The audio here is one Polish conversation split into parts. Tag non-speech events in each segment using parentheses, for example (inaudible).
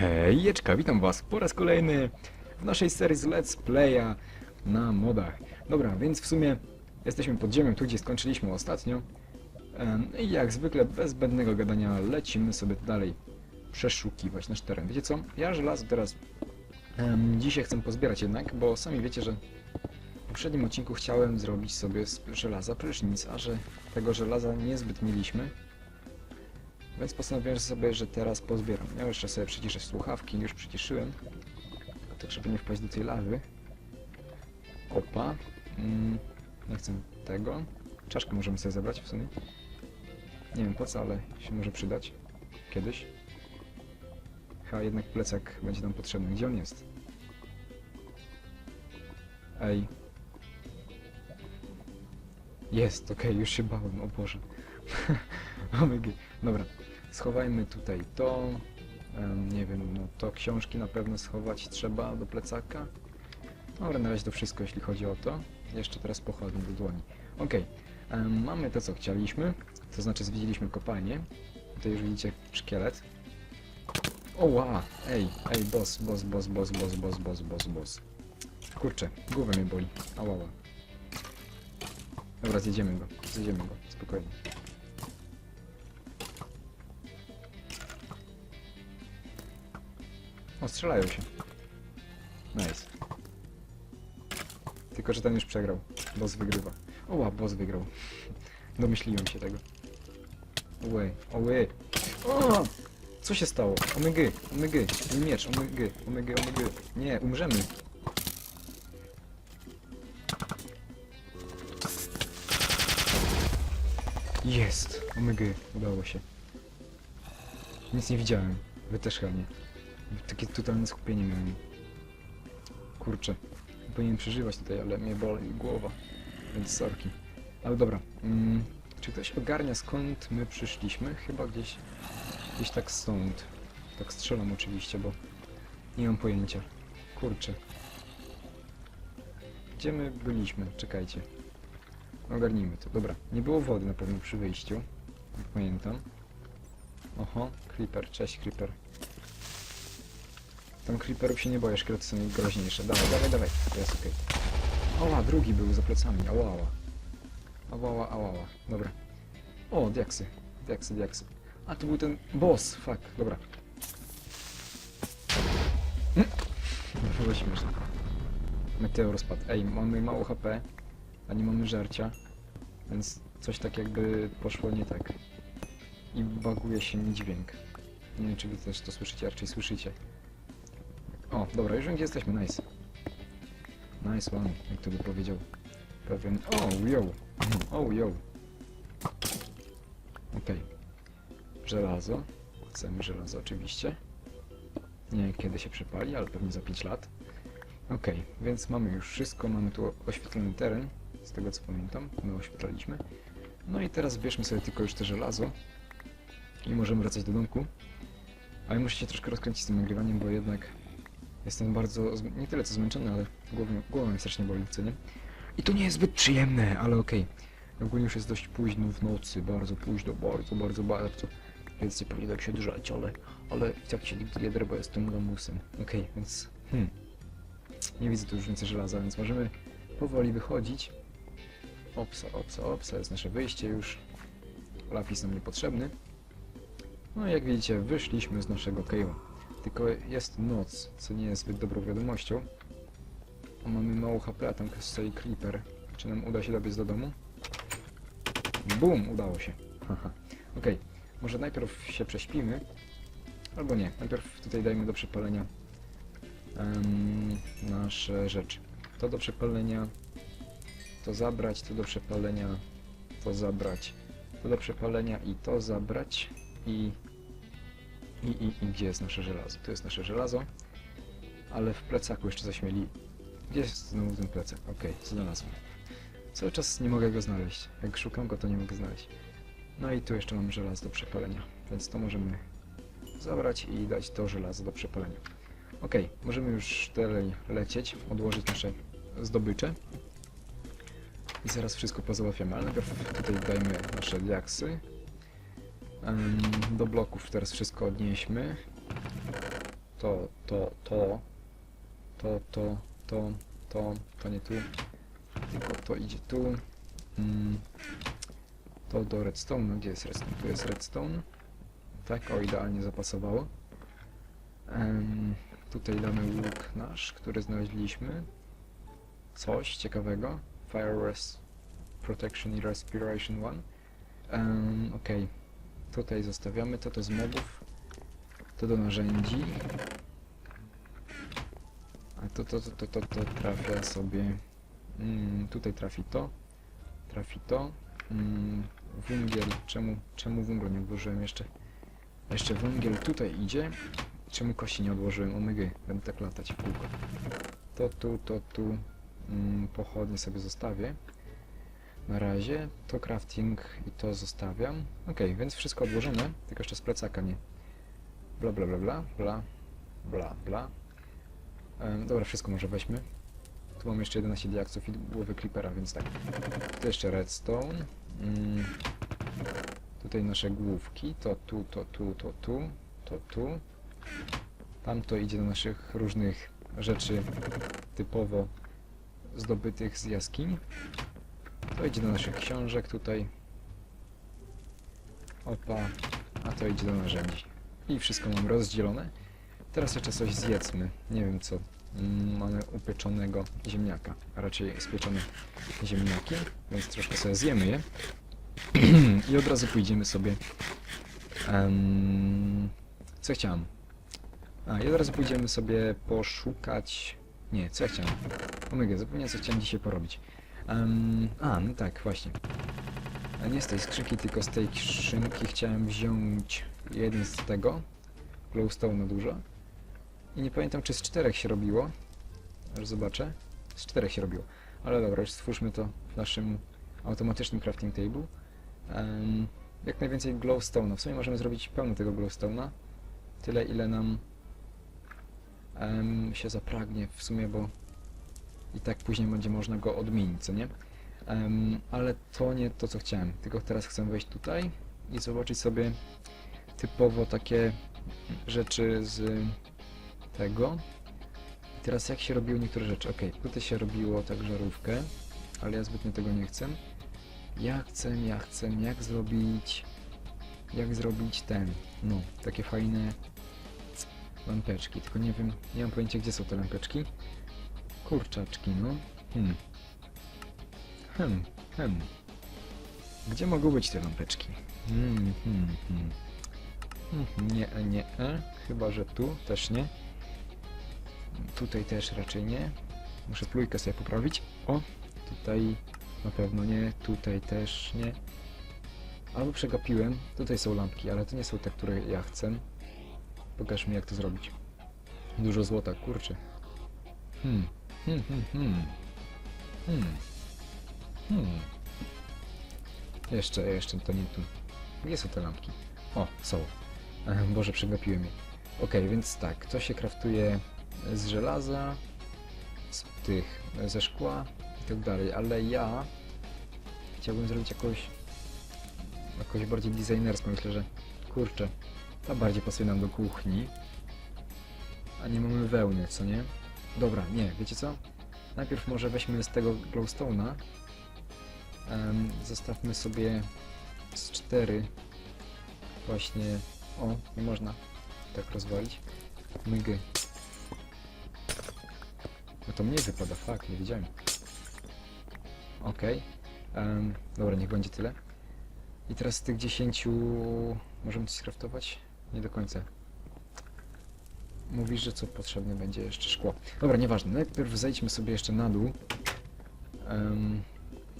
Hejeczka, witam was po raz kolejny w naszej serii z Let's Playa na modach. Dobra, więc w sumie jesteśmy pod ziemią, tu gdzie skończyliśmy ostatnio. I jak zwykle, bez zbędnego gadania, lecimy sobie dalej przeszukiwać nasz teren. Wiecie co? Ja żelazo teraz em, dzisiaj chcę pozbierać jednak, bo sami wiecie, że w poprzednim odcinku chciałem zrobić sobie z żelaza prysznic, a że tego żelaza niezbyt mieliśmy, więc postanowiłem sobie, że teraz pozbieram. Ja jeszcze sobie przyciszę słuchawki, już przyciszyłem. Tak, żeby nie wpaść do tej lawy. Opa. Mm, nie chcę tego. Czaszkę możemy sobie zabrać w sumie. Nie wiem po co, ale się może przydać. Kiedyś. Chyba jednak plecak będzie nam potrzebny. Gdzie on jest? Ej. Jest, okej, już się bałem, o Boże. (laughs) Omygy. Dobra, schowajmy tutaj to. Nie wiem, no to książki na pewno schować trzeba do plecaka. Dobra, na razie to wszystko, jeśli chodzi o to. Jeszcze teraz pochodnie do dłoni. Em, mamy to, co chcieliśmy. To znaczy zwiedziliśmy kopalnię. Tutaj już widzicie szkielet. O, wow. Ej, ej, boss, boss, boss, boss, boss, boss, boss, boss, boss. Kurczę, głowa mnie boli. Ała, ała. Dobra, zjedziemy go, zjedziemy go, spokojnie. O, strzelają się. Nice. Tylko, że ten już przegrał. Boss wygrywa. Oła, boss wygrał. Domyśliłem się tego. Ojej, ojej. O! Co się stało? Omygy, omygy, miecz, omygy, omygy, omygy. Nie, umrzemy. Jest! Omygy, udało się. Nic nie widziałem. Wy też chyba nie. Takie totalne skupienie miałem. Kurczę. Powinienem przeżywać tutaj, ale mnie boli głowa. Więc sorki. Ale dobra. Mm, czy ktoś ogarnia skąd my przyszliśmy? Chyba gdzieś... Gdzieś tak stąd. Tak strzelam oczywiście, bo... Nie mam pojęcia. Kurczę. Gdzie my byliśmy? Czekajcie. Ogarnijmy to. Dobra. Nie było wody na pewno przy wyjściu. Jak pamiętam. Oho, Creeper. Cześć, Creeper. Tam creeperów się nie boję, szkielety są groźniejsze. Dawaj, dawaj, dawaj. Jest okej. Ała, drugi był za plecami. Ała, ała. Ała, ała. Dobra. O, diaksy. Diaksy, diaksy. A, to był ten boss. Fuck, dobra. Mm. To było śmieszne. Meteor spadł. Ej, mamy mało HP, a nie mamy żarcia, więc coś tak jakby poszło nie tak. I baguje się mi dźwięk. Nie wiem, czy wy też to słyszycie, a raczej słyszycie. O, dobra, już wiem, gdzie jesteśmy, nice. Nice one, jak to by powiedział pewien... O, yo! O, yo! Okej. Żelazo. Chcemy żelazo oczywiście. Nie wiem, kiedy się przepali, ale pewnie za 5 lat. Okej, więc mamy już wszystko, mamy tu oświetlony teren, z tego co pamiętam, my oświetlaliśmy. No i teraz bierzmy sobie tylko już te żelazo i możemy wracać do domku. Ale muszę się troszkę rozkręcić z tym nagrywaniem, bo jednak jestem bardzo, nie tyle co zmęczony, ale głową, głową mnie strasznie boli, co nie? I to nie jest zbyt przyjemne, ale okej. Ogólnie już jest dość późno w nocy, bardzo późno, bardzo, bardzo, bardzo. Więc nie powinien tak się drzeć, ale, ale i tak się nigdy nie drę, bo jestem lamusem. Okej, więc, hmm. Nie widzę tu już więcej żelaza, więc możemy powoli wychodzić. Opsa, opsa, opsa, jest nasze wyjście już. Lapis nam niepotrzebny. No i jak widzicie, wyszliśmy z naszego cave'a. Tylko jest noc, co nie jest zbyt dobrą wiadomością. A mamy mało HP, a tam stoi creeper. Czy nam uda się dobiec do domu? Bum! Udało się. Haha. Okej, może najpierw się prześpimy. Albo nie, najpierw tutaj dajmy do przepalenia em, nasze rzeczy. To do przepalenia, to zabrać, to do przepalenia, to zabrać, to do przepalenia i to zabrać i i, i, i gdzie jest nasze żelazo? Tu jest nasze żelazo, ale w plecaku jeszcze coś mieli. Gdzie jest znowu ten plecak? Okej, znalazłem. Cały czas nie mogę go znaleźć. Jak szukam go, to nie mogę znaleźć. No i tu jeszcze mam żelazo do przepalenia, więc to możemy zabrać i dać to żelazo do przepalenia. Okej, możemy już dalej lecieć, odłożyć nasze zdobycze. I zaraz wszystko pozałatwiamy, ale najpierw tutaj dajmy nasze diaksy. Do bloków teraz wszystko odnieśmy. to, to, to, to, to, to, to, to nie tu, tylko to idzie tu. Mm, to do redstone, gdzie jest redstone? Tu jest redstone. Tak, o idealnie zapasowało. Tutaj damy łuk nasz, który znaleźliśmy. Coś ciekawego. Fire Protection i Respiration 1. Um, Okej. Tutaj zostawiamy to, to z. To do narzędzi. A to, to, to, to, to, to trafia sobie... Mm, tutaj trafi to. Trafi to. Mm, węgiel. Czemu, czemu węgla nie odłożyłem jeszcze? Jeszcze węgiel tutaj idzie. Czemu kości nie odłożyłem? Omygy. Będę tak latać w kółko. To tu, to tu. Mm, pochodnie sobie zostawię. Na razie. To crafting i to zostawiam. Ok, więc wszystko odłożone. Tylko jeszcze z plecaka nie. Bla bla bla bla. Bla bla bla. Dobra, wszystko może weźmy. Tu mam jeszcze 11 diaksów i głowy creepera, więc tak. Tu jeszcze redstone. Mm. Tutaj nasze główki. To tu, to tu, to tu, to tu. Tam to idzie do naszych różnych rzeczy typowo zdobytych z jaskiń. To idzie do naszych książek tutaj. Opa. A to idzie do narzędzi. I wszystko mam rozdzielone. Teraz jeszcze coś zjedzmy. Nie wiem co. Mm, Mamy upieczonego ziemniaka, a raczej spieczone ziemniaki, więc troszkę sobie zjemy je. (clears throat) I od razu pójdziemy sobie. em, co chciałem? A, i od razu pójdziemy sobie poszukać. Nie, co ja chciałem? Omega, zapomniałem co chciałem dzisiaj porobić. Em, a, no tak, właśnie. A nie z tej skrzynki, tylko z tej skrzynki chciałem wziąć jeden z tego. Glowstone dużo. I nie pamiętam, czy z czterech się robiło. Aż zobaczę. Z czterech się robiło. Ale dobra, już stwórzmy to w naszym automatycznym crafting table. Em, jak najwięcej glowstone'ów. W sumie możemy zrobić pełno tego glowstone'a. Tyle, ile nam em, się zapragnie w sumie, bo i tak później będzie można go odmienić, co nie? Em, ale to nie to, co chciałem. Tylko teraz chcę wejść tutaj i zobaczyć sobie typowo takie rzeczy z tego. I teraz jak się robiły niektóre rzeczy? Ok, tutaj się robiło tak żarówkę, ale ja zbytnio tego nie chcę. Ja chcę, ja chcę, jak zrobić... Jak zrobić ten, no, takie fajne lampeczki, tylko nie wiem, nie mam pojęcia gdzie są te lampeczki. Kurczaczki, no. Hmm. Hmm, hmm. Gdzie mogą być te lampeczki? Hmm, hmm, hmm. Hmm, nie, nie, e. Chyba, że tu też nie. Tutaj też raczej nie. Muszę plujkę sobie poprawić. O, tutaj na pewno nie, tutaj też nie. Albo przegapiłem. Tutaj są lampki, ale to nie są te, które ja chcę. Pokaż mi jak to zrobić. Dużo złota, kurczę. Hmm, hmm, hmm, hmm. Hmm. Hmm. Jeszcze, jeszcze to nie tu. Gdzie są te lampki? O, są. Ech, Boże, przegapiłem je. Okej, więc tak, to się kraftuje z żelaza, z tych, ze szkła i tak dalej, ale ja chciałbym zrobić jakoś jakoś bardziej designerską, myślę, że kurczę, ta bardziej pasuje nam do kuchni, a nie mamy wełny, co nie? Dobra, nie, wiecie co? Najpierw może weźmy z tego glowstone'a, em, zostawmy sobie z cztery właśnie, o, nie można tak rozwalić, mygy. No to mniej wypada, fakt, nie wiedziałem. Okej. em, dobra, niech będzie tyle. I teraz z tych 10 możemy coś skraftować? Nie do końca. Mówisz, że co potrzebne będzie jeszcze szkło. Dobra, nieważne. Najpierw zejdźmy sobie jeszcze na dół. Em,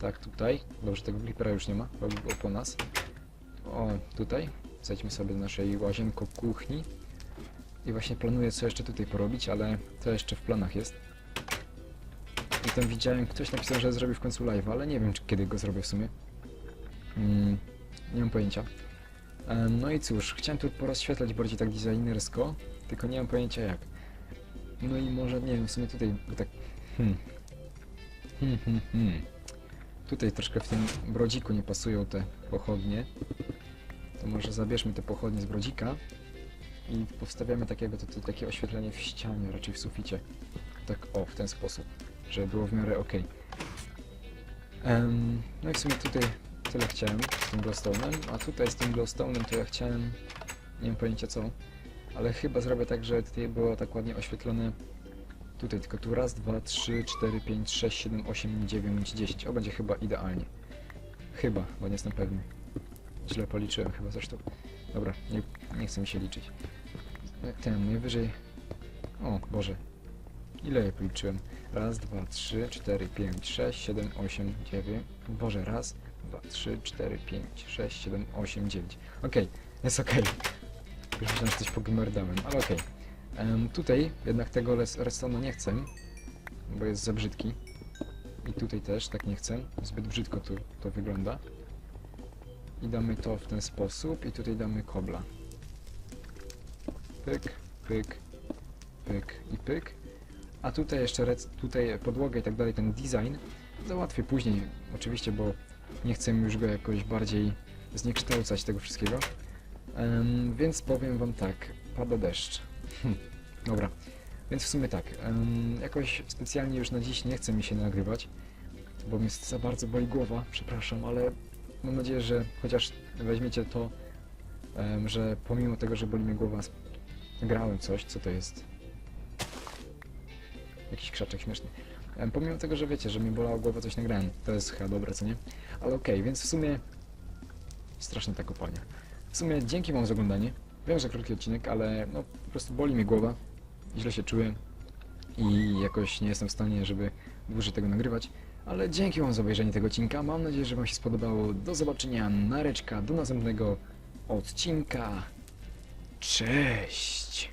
tak, tutaj. Dobrze, tego creepera już nie ma, bo był po nas. O, tutaj. Zejdźmy sobie do naszej łazienko kuchni. I właśnie planuję co jeszcze tutaj porobić, ale to jeszcze w planach jest. I tam widziałem, ktoś napisał, że zrobi w końcu live, ale nie wiem, czy kiedy go zrobię w sumie. Mm, nie mam pojęcia. No i cóż, chciałem tu porozświetlać bardziej tak designersko, tylko nie mam pojęcia jak. No i może, nie wiem, w sumie tutaj tak... Hmm. Hmm, hmm, hmm. Tutaj troszkę w tym brodziku nie pasują te pochodnie. To może zabierzmy te pochodnie z brodzika. i powstawiamy takiego, to, to, takie oświetlenie w ścianie, raczej w suficie. Tak o, w ten sposób, żeby było w miarę ok. Em, no i w sumie tutaj tyle chciałem z tym glowstone'em, a tutaj z tym glowstone'em to ja chciałem, nie mam pojęcia co, ale chyba zrobię tak, że tutaj było tak ładnie oświetlone tutaj, tylko tu raz, dwa, trzy, cztery, pięć, sześć, siedem, osiem, dziewięć, dziesięć. O, będzie chyba idealnie. Chyba, bo nie jestem pewny. Źle policzyłem chyba zresztą. Dobra, nie, nie chcę mi się liczyć. Ten, najwyżej... O, Boże. Ile ja policzyłem? Raz, dwa, trzy, cztery, pięć, sześć, siedem, osiem, dziewięć... Boże, raz, dwa, trzy, cztery, pięć, sześć, siedem, osiem, dziewięć. Okej, jest okej. Już myślałem, że coś ale okej. Tutaj jednak tego redstone'u nie chcę, bo jest za brzydki. I tutaj też tak nie chcę, zbyt brzydko tu to wygląda. I damy to w ten sposób i tutaj damy kobla. Pyk, pyk, pyk i pyk. A tutaj jeszcze rec- tutaj podłogę i tak dalej, ten design załatwię później oczywiście, bo nie chcę już go jakoś bardziej zniekształcać tego wszystkiego. Więc powiem wam tak, pada deszcz. Hm, dobra, więc w sumie tak, jakoś specjalnie już na dziś nie chce mi się nagrywać, bo mnie za bardzo boli głowa, przepraszam, ale mam nadzieję, że chociaż weźmiecie to, że pomimo tego, że boli mnie głowa, grałem coś, co to jest? Jakiś krzaczek śmieszny. Em, pomimo tego, że wiecie, że mi bolała głowa, coś nagrałem, to jest chyba dobre, co nie? Ale okej, więc w sumie straszna ta kopalnia. W sumie dzięki wam za oglądanie. Wiem, że krótki odcinek, ale no po prostu boli mnie głowa. Źle się czuję i jakoś nie jestem w stanie, żeby dłużej tego nagrywać. Ale dzięki wam za obejrzenie tego odcinka. Mam nadzieję, że wam się spodobało. Do zobaczenia, nareczka, do następnego odcinka. Cześć!